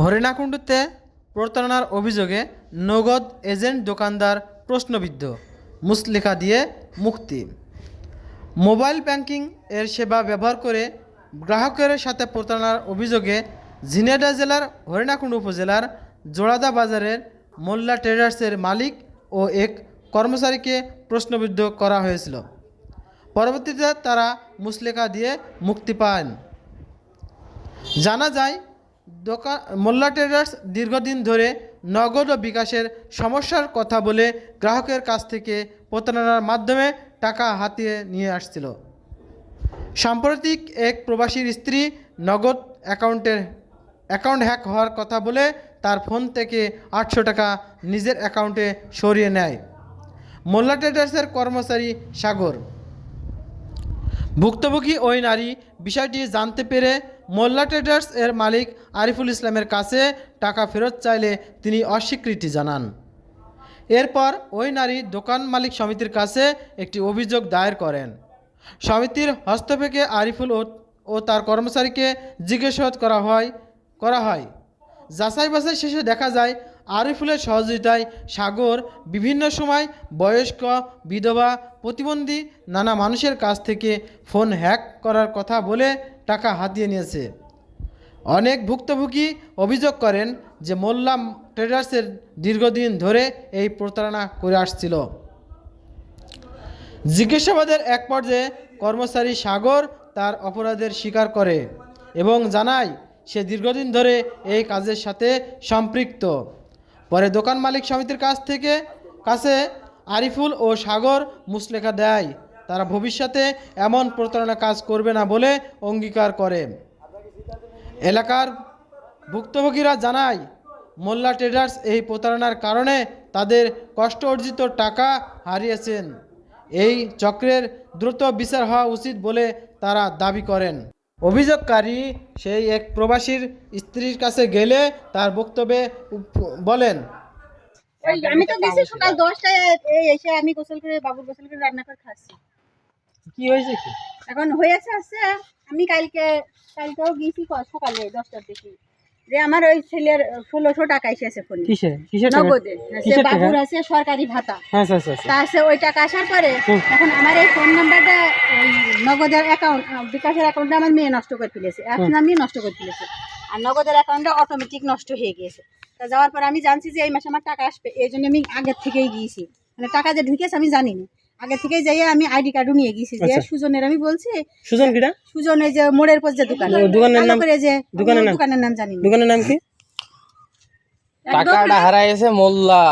হরিণাকুণ্ডুতে প্রতারণার অভিযোগে নগদ এজেন্ট দোকানদার প্রশ্নবিদ্ধ, মুসলেখা দিয়ে মুক্তি। মোবাইল ব্যাংকিং এর সেবা ব্যবহার করে গ্রাহকের সাথে প্রতারণার অভিযোগে ঝিনেডা জেলার হরিণাকুণ্ডু উপজেলার জোড়াদা বাজারের মোল্লা ট্রেডার্সের মালিক ও এক কর্মচারীকে প্রশ্নবিদ্ধ করা হয়েছিল। পরবর্তীতে তারা মুসলেখা দিয়ে মুক্তি পান। জানা যায় দোকান, মোল্লা ট্রেডার্স দীর্ঘদিন ধরে নগদ ও বিকাশের সমস্যার কথা বলে গ্রাহকের কাছ থেকে প্রতারণার মাধ্যমে টাকা হাতিয়ে নিয়ে আসছিল। সাম্প্রতিক এক প্রবাসীর স্ত্রী নগদ অ্যাকাউন্টের, অ্যাকাউন্ট হ্যাক হওয়ার কথা বলে তার ফোন থেকে আটশো টাকা নিজের অ্যাকাউন্টে সরিয়ে নেয়। মোল্লা ট্রেডার্সের কর্মচারী সাগর। ভুক্তভোগী ওই নারী বিষয়টি জানতে পেরে মোল্লা ট্রেডার্স এর মালিক আরিফুল ইসলামের কাছে টাকা ফেরত চাইলে তিনি অস্বীকৃতি জানান। এরপর ওই নারী দোকান মালিক সমিতির কাছে একটি অভিযোগ দায়ের করেন। সমিতির হস্তক্ষেপে আরিফুল ও তার কর্মচারীকে জিজ্ঞাসাবাদ করা হয় করা হয়। যাচাই বাছাই শেষে দেখা যায়, আরিফুলের সহযোগিতায় সাগর বিভিন্ন সময় বয়স্ক, বিধবা, প্রতিবন্ধী, নানা মানুষের কাছ থেকে ফোন হ্যাক করার কথা বলে টাকা হাতিয়ে নিয়েছে। অনেক ভুক্তভোগী অভিযোগ করেন যে মোল্লা ট্রেডার্সের দীর্ঘদিন ধরে এই প্রতারণা করে আসছিল। জিজ্ঞাসাবাদের এক পর্যায়ে কর্মচারী সাগর তার অপরাধের স্বীকার করে এবং জানায়, সে দীর্ঘদিন ধরে এই কাজের সাথে সম্পৃক্ত। পরে দোকান মালিক সমিতির কাছ থেকে কাছে আরিফুল ও সাগর মুসলেখা দেয়। তারা ভবিষ্যতে এমন প্রতারণা কাজ করবে না বলে অঙ্গীকার করে। এলাকার ভুক্তভোগীরা জানায়, মোল্লা ট্রেডার্স এই প্রতারণার কারণে তাদের কষ্ট অর্জিত টাকা হারিয়েছেন। এই চক্রের দ্রুত বিচার হওয়া উচিত বলে তারা দাবি করেন। অভিযোগকারী সেই এক প্রবাসীর স্ত্রীর কাছে গেলে তার বক্তব্যে বলেন আমি তো গেছি সকাল দশটায় এসে আমি গোসল করে, বাবুর গোসল করে রান্না করে খাচ্ছি। কি হয়েছে কি? এখন হয়েছে আছে আমি কালকে কালকেও ক- সকালে দশটার দিকে। যে আমার ওই ছেলের ষোলোশো টাকা এসেছে ফোনে। কিসে? নগদে। সে বাবুর আছে সরকারি ভাতা। হ্যাঁ তা ওই টাকা আসার পরে এখন আমার এই ফোন নাম্বারটা ওই নগদের অ্যাকাউন্ট বিকাশের অ্যাকাউন্টটা আমার মেয়ে নষ্ট করে ফেলেছে। এখন আমি নষ্ট করে ফেলেছে। আর নগদের অ্যাকাউন্টটা অটোমেটিক নষ্ট হয়ে গিয়েছে। তা যাওয়ার পর আমি জানছি যে এই মাসে আমার টাকা আসবে। এই জন্য আমি আগের থেকেই গিয়েছি। মানে টাকা যে ঢুকেছে আমি জানি না আগে থেকেই যাই আমি আইডি কার্ডও নিয়ে গেছি যে আচ্ছা। সুজনের আমি বলছি। সুজন কিটা? সুজন এই যে মোড়ের পর যে দোকান। দোকানের নাম- করে যে দোকানের নাম? দোকানের নাম জানি দোকানের নাম কি? টাকাটা হারাইছে মোল্লা।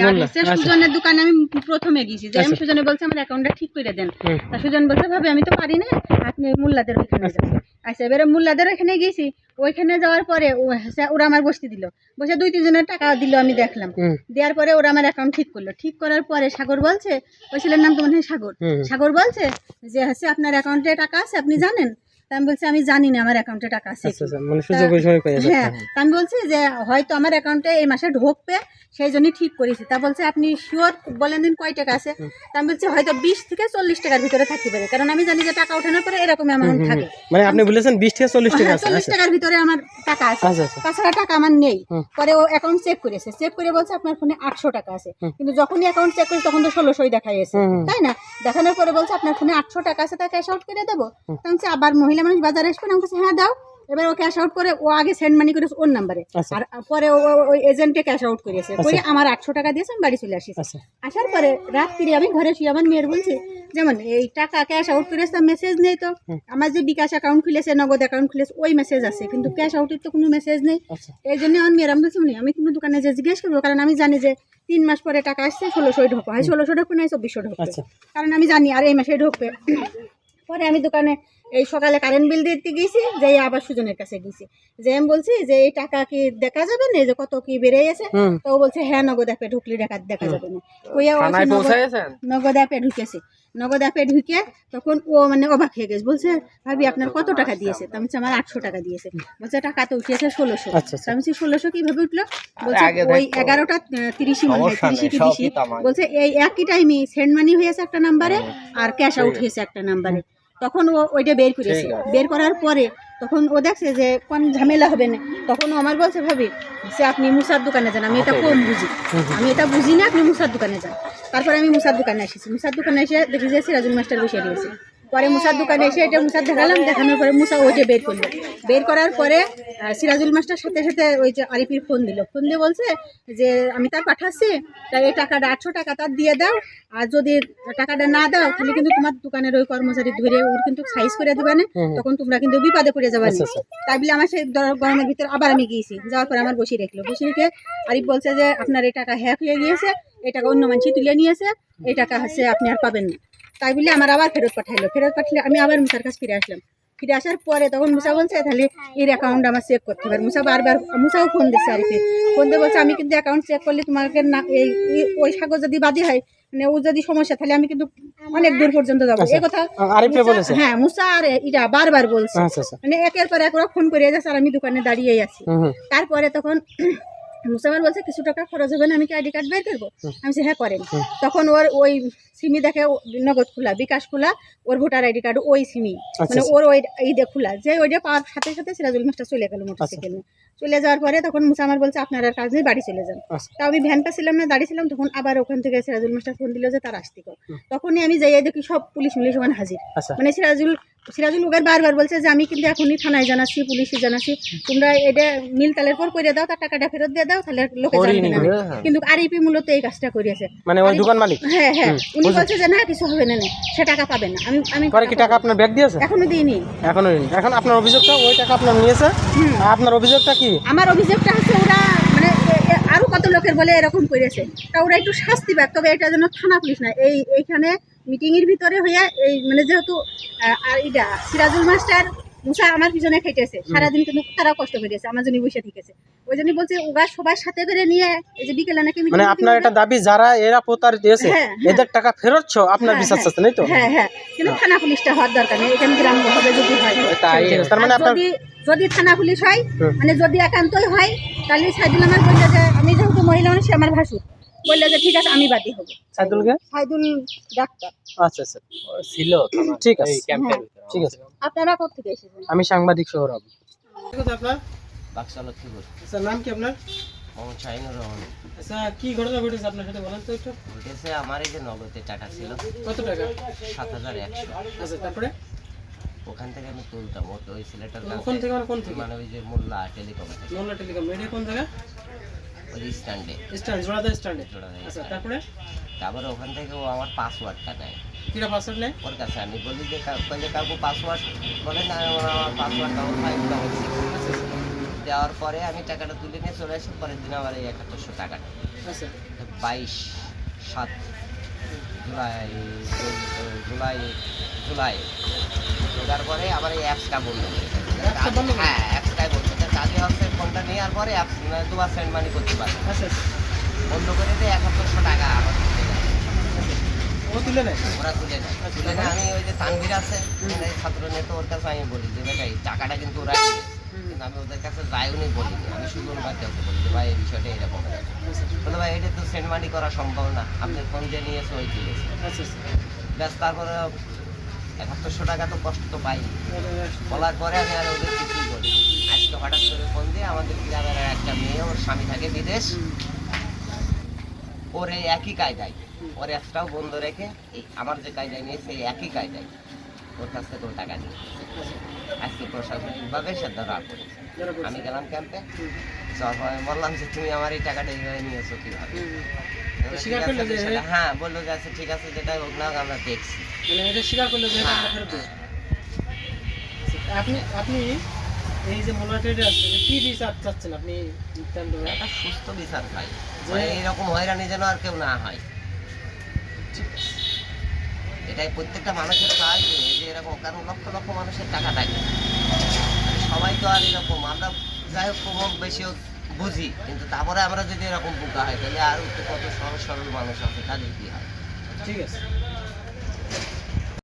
আর আচ্ছা। সুজনের দোকানে আমি প্রথমে গেছি যে আমি সুজনে বলছি আমার অ্যাকাউন্টটা ঠিক করে দেন। তা সুজন বলছে ভাবে আমি তো পারি না। আপনি মোল্লাদের ওইখানে আচ্ছা। এবারে মোল্লাদের ওইখানে গেছি ওইখানে যাওয়ার পরে ওরা আমার বসতে দিল। বসে দুই তিনজনের টাকা দিল আমি দেখলাম। দেওয়ার পরে ওরা আমার অ্যাকাউন্ট ঠিক করল। ঠিক করার পরে সাগর বলছে ওই ছেলের নাম তো মনে হয় সাগর সাগর বলছে যে হচ্ছে আপনার অ্যাকাউন্টে টাকা আছে আপনি জানেন? তা আমি বলছি আমি জানি না আমার অ্যাকাউন্টে টাকা আছে কি। মানে সুযোগ ওই হ্যাঁ আমি বলছি যে হয়তো আমার অ্যাকাউন্টে এই মাসে ঢোকবে সেই জন্যই ঠিক করেছি। তা বলছে আপনি শিওর বলেন দিন কয় টাকা আছে? তা আমি বলছি হয়তো বিশ থেকে চল্লিশ টাকার ভিতরে থাকতে পারে। কারণ আমি জানি যে টাকা ওঠানোর পরে এরকম অ্যামাউন্ট থাকে। মানে আপনি বলেছেন বিশ থেকে চল্লিশ টাকা হ্যাঁ, চল্লিশ আচ্ছা। টাকার ভিতরে আমার টাকা আছে। আচ্ছা আচ্ছা। তাছাড়া টাকা আমার নেই। পরে ও অ্যাকাউন্ট চেক করেছে। চেক করে বলছে আপনার ফোনে আটশো টাকা আছে। কিন্তু যখনই অ্যাকাউন্ট চেক করেছে তখন তো ষোলোশোই দেখাই আছে। হুম, হুম। তাই না? দেখানোর পরে বলছে আপনার ফোনে আটশো টাকা আছে তা ক্যাশ আউট করে দেবো? তা আবার মহিলা মানুষ বাজারে আসবেন আমি হ্যাঁ দাও। এবার ও ক্যাশ আউট করে ও আগে সেন্ড মানি করেছে ওর নাম্বারে আচ্ছা। আর পরে ও ওই এজেন্টে ক্যাশ আউট করেছে করে আমার আটশো টাকা দিয়েছে আমি বাড়ি চলে আসি আচ্ছা। আসার পরে রাত্রি আমি ঘরে শুয়ে আমার মেয়ের বলছি যেমন এই টাকা ক্যাশ আউট করেছে মেসেজ নেই তো। আমার যে বিকাশ অ্যাকাউন্ট খুলেছে নগদ অ্যাকাউন্ট খুলেছে ওই মেসেজ আছে। কিন্তু ক্যাশ আউটের তো কোনো মেসেজ নেই। আচ্ছা। এই জন্য আমার মেয়ের আমি বলছি "উনি, আমি কোনো দোকানে যে জিজ্ঞেস করব কারণ আমি জানি যে তিন মাস পরে টাকা আসছে ষোলোশো ঢোকো হয় ষোলোশো ঢোকবে না চব্বিশশো ঢোকবে। কারণ আমি জানি আর এই মাসে ঢোকবে। পরে আমি দোকানে এই সকালে কারেন্ট বিল দিতে গেছি যে আবার সুজনের কাছে গেছি। যে আমি বলছি যে এই টাকা কি দেখা যাবে না? যে কত কি বেড়ে গেছে তো ও বলছে হ্যাঁ নগদ অ্যাপে ঢুকলে দেখা দেখা যাবে না। নগদ- অ্যাপে ঢুকেছে। নগদ অ্যাপে ঢুকে তখন ও মানে অবাক হয়ে গেছে। বলছে ভাবি আপনার কত টাকা দিয়েছে? তা আমি আমার আটশো টাকা দিয়েছে। বলছে টাকা তো উঠিয়েছে ষোলোশো। আচ্ছা, আচ্ছা। আমি ষোলোশো কীভাবে উঠল? বলছে ওই এগারোটা তিরিশি মনে হয় তিরিশি আগে। বলছে এই একই টাইমে সেন্ড মানি হয়েছে একটা নাম্বারে আর ক্যাশ আউট হয়েছে একটা নাম্বারে তখন ও ওইটা বের করেছে। বের করার পরে তখন ও দেখছে যে কোন ঝামেলা হবে না। তখন ও আমার বলছে ভাবি সে আপনি মুসার দোকানে যান আমি এটা কম বুঝি। আমি এটা বুঝি না আপনি মুসার দোকানে যান। তারপরে আমি মুসার দোকানে এসেছি। মুসার দোকানে এসে দেখি যে সিরাজুল মাস্টার বসে রয়েছে পরে মুসার দোকানে এসে এটা মুসার দেখালাম দেখানোর পরে মুসা ওই যে বের করল। বের করার পরে সিরাজুল মাস্টার সাথে সাথে ওই যে আরিফির ফোন দিল। ফোন দিয়ে বলছে যে আমি তার পাঠাচ্ছি তাই এই টাকাটা আটশো টাকা তার দিয়ে দাও আর যদি টাকাটা না দাও তাহলে কিন্তু তোমার দোকানের ওই কর্মচারী ধরে ওর কিন্তু সাইজ করে দেবে না তখন তোমরা কিন্তু বিপদে পড়ে যাবে তাই বলে আমার সেই গরমের ভিতরে আবার আমি গিয়েছি। যাওয়ার পরে আমার বসিয়ে রাখল। বসিয়ে রেখে আরিফ বলছে যে আপনার এই টাকা হ্যাক হয়ে গিয়েছে এই টাকা অন্য মানুষ তুলে নিয়েছে এই টাকা হচ্ছে আপনি আর পাবেন না। তাই বলে আমার আবার ফেরত পাঠাইলো। ফেরত পাঠালে আমি আবার মুসার কাছে ফিরে আসলাম। ফিরে আসার পরে তখন মুসা বলছে তাহলে এর অ্যাকাউন্ট আমার চেক করতে হবে। মুসা বারবার মুসাও ফোন দিচ্ছে আরিফে। ফোন দিয়ে বলছে আমি কিন্তু অ্যাকাউন্ট চেক করলে তোমাকে না এই ওই কাগজ যদি বাদী হয় মানে ও যদি সমস্যা তাহলে আমি কিন্তু অনেক দূর পর্যন্ত যাব। এই কথা আরিফে হ্যাঁ মুসা আর ইরা বারবার বলছে। আচ্ছা আচ্ছা। মানে একের পর এক ওরা ফোন করে যাচ্ছে আর আমি দোকানে দাঁড়িয়েই আছি। তারপরে তখন মুসামার বলছে কিছু টাকা খরচ হবে না আমি কি আইডি কার্ড বের করব? আমি হ্যাঁ করেন। তখন ওর ওই সিমি দেখে নগদ খোলা বিকাশ খোলা ওর ভোটার আইডি কার্ড ওই সিমি। মানে ওর ওই ঈদে খোলা। যে ওইটা পাওয়ার সাথে সাথে সিরাজুল মাস্টার চলে গেল মোটরসাইকেল। নিয়ে চলে যাওয়ার পরে তখন মুসামার বলছে আপনার আর কাজ নেই বাড়ি চলে যান। আচ্ছা। তা আমি ভ্যান পাচ্ছিলাম না দাঁড়িয়েছিলাম তখন আবার ওখান থেকে সিরাজুল মাস্টার ফোন দিল যে তার আসতে তখনই আমি যাই দেখি সব পুলিশ মুলিশ ওখানে হাজির। আচ্ছা। মানে সিরাজুল সিরাজুল উগার বারবার বলছে যে আমি কিন্তু এখনই থানায় জানাচ্ছি পুলিশে জানাচ্ছি। তোমরা এটা মিল তালের পর করে দাও তার টাকাটা ফেরত দিয়ে দাও তাহলে লোকে জানবে না। কিন্তু আরইপি মূলত এই কাজটা করিয়েছে। মানে ওই দোকান মালিক? হ্যাঁ হ্যাঁ। উনি বলছে যে না কিছু হবে না সে টাকা পাবেন না। আমি আমি পরে কি টাকা আপনার ব্যাগ দিয়েছে? এখনও দিইনি। এখনও নেই। এখন আপনার অভিযোগটা ওই টাকা আপনার নিয়েছে? আর আপনার অভিযোগটা কি? আমার অভিযোগটা হচ্ছে ওরা মানে আরও কত লোকের বলে এরকম করেছে। তা ওরা একটু শাস্তি পাক তবে এটা যেন থানা পুলিশ না এই এইখানে মিটিং এর ভিতরে হইয়া এই মানে যেহেতু আর এটা সিরাজুল মাস্টার মুসা আমার পিছনে খেটেছে সারাদিন কিন্তু তারা কষ্ট করেছে আমার জন্য বসে থেকেছে। ওই জন্য বলছে ওরা সবাই সাথে করে নিয়ে এই যে বিকেলে নাকি মানে আপনার। এটা দাবি যারা এরা প্রতারিত দিয়েছে হ্যাঁ, হ্যাঁ। এদের টাকা ফেরত ছো আপনার হ্যাঁ, বিশ্বাস। আছে তাই তো? হ্যাঁ হ্যাঁ। কিন্তু থানা পুলিশটা হওয়ার দরকার নেই এখানে গ্রাম হবে যদি হয়। তার মানে আপনার যদি থানা পুলিশ হয় মানে যদি একান্তই হয় তাহলে সাইদুল আমার বললে যে আমি যেহেতু মহিলা মানুষ আমার ভাসুর। বললে যে ঠিক আছে আমি বাদী হব। সাইদুলকে? সাইদুল ডাক্তার। আচ্ছা আচ্ছা। ছিল ঠিক আছে। ক্যাম্পের হ্যাঁ। ঠিক আছে। আপনারা কোথেকে এসেছেন? আমি সাংবাদিক শহর ঠিক আছে আপনার? বাক্সা লক্ষ্মীপুর আচ্ছা নাম কি আপনার? মোহাম্মদ শাহিনুর রহমান। আচ্ছা কি ঘটনা ঘটেছে আপনার সাথে বলেন তো একটু। ঘটেছে আমার এই যে নগদে টাকা ছিল। কত টাকা? সাত হাজার একশো। আচ্ছা তারপরে? ওখান থেকে আমি তুলতাম ওই ছেলেটার ওখান থেকে মানে কোন থেকে? মানে ওই যে মোল্লা টেলিকম মোল্লা টেলিকম এটা কোন জায়গা? স্ট্যান্ডে স্ট্যান্ড জোড়াদা স্ট্যান্ডে জোড়াদা আচ্ছা তারপরে? তারপরে ওখান থেকে ও আমার পাসওয়ার্ডটা নেয়। কিরা পাসওয়ার্ড নেই ওর কাছে আমি বলি যে কইলে কাকু পাসওয়ার্ড বলে না আমার আমার password double five double six দেওয়ার পরে আমি টাকাটা তুলে নিয়ে চলে আসি। পরের দিন আমার এই একাত্তরশো টাকাটা আচ্ছা। বাইশ সাত জুলাই জুলাই জুলাই। ঢোকার পরে আমার এই অ্যাপসটা বন্ধ হয়ে গেছে। হ্যাঁ অ্যাপসটাই বন্ধ। কাজে হচ্ছে ফোনটা নেওয়ার পরে অ্যাপস দুবার সেন্ড মানি করতে পারে। আচ্ছা আচ্ছা। বন্ধ করে দিয়ে একাত্তরশো টাকা আমার। ও তুলে নেয়? ওরা তুলে নেয়। তুলে নেয় আমি ওই যে তানভীর আছে মানে ছাত্র নেতা ওর কাছে আমি বলি যে এই টাকাটা কিন্তু ওরা কিন্তু আমি ওদের কাছে যাইওনি বলিনি। আমি শুধু ওনার কাছে বলি যে ভাই এই বিষয়টা এরকম বলে ভাই এটা তো সেন্ড মানি করা সম্ভব না। আপনি ফোন দিয়ে নিয়েছে ওই দিয়েছে আচ্ছা আচ্ছা। ব্যাস তারপরে একাত্তরশো টাকা তো কষ্ট তো পাই বলার পরে আমি আর ওদের বলি আজকে হঠাৎ করে ফোন দিয়ে আমাদের গ্রামের একটা মেয়ে ওর স্বামী থাকে বিদেশ। ওর এই একই কায়দায় ওর একটাও বন্ধ রেখে এই আমার যে কায়দায় নিয়ে সেই একই কায়দায় ওর কাছ থেকে ও টাকা নিয়ে আজকে প্রশাসনিকভাবে সে ধরা পড়েছে। আমি গেলাম ক্যাম্পে। পরে বললাম যে তুমি আমার এই টাকাটা এইভাবে নিয়েছো কীভাবে? হ্যাঁ বলল যে আচ্ছা ঠিক আছে যেটাই হোক না আমরা দেখছি। মানে স্বীকার করল হ্যাঁ। হ্যাঁ। আপনি আপনি এই যে কি বিচার চাচ্ছেন আপনি একটা সুস্থ বিচার মানে এইরকম হয়রানি যেন আর কেউ না হয়। এটাই প্রত্যেকটা মানুষের কাজ যে এরকম কারণ লক্ষ লক্ষ মানুষের টাকা থাকে। মানে সবাই তো আর এরকম আমরা যাই হোক কম হোক বেশি হোক বুঝি। কিন্তু তারপরে আমরা যদি এরকম বোকা হয় তাহলে আর কত সহজ সরল মানুষ আছে তাদের কি হয়? ঠিক আছে।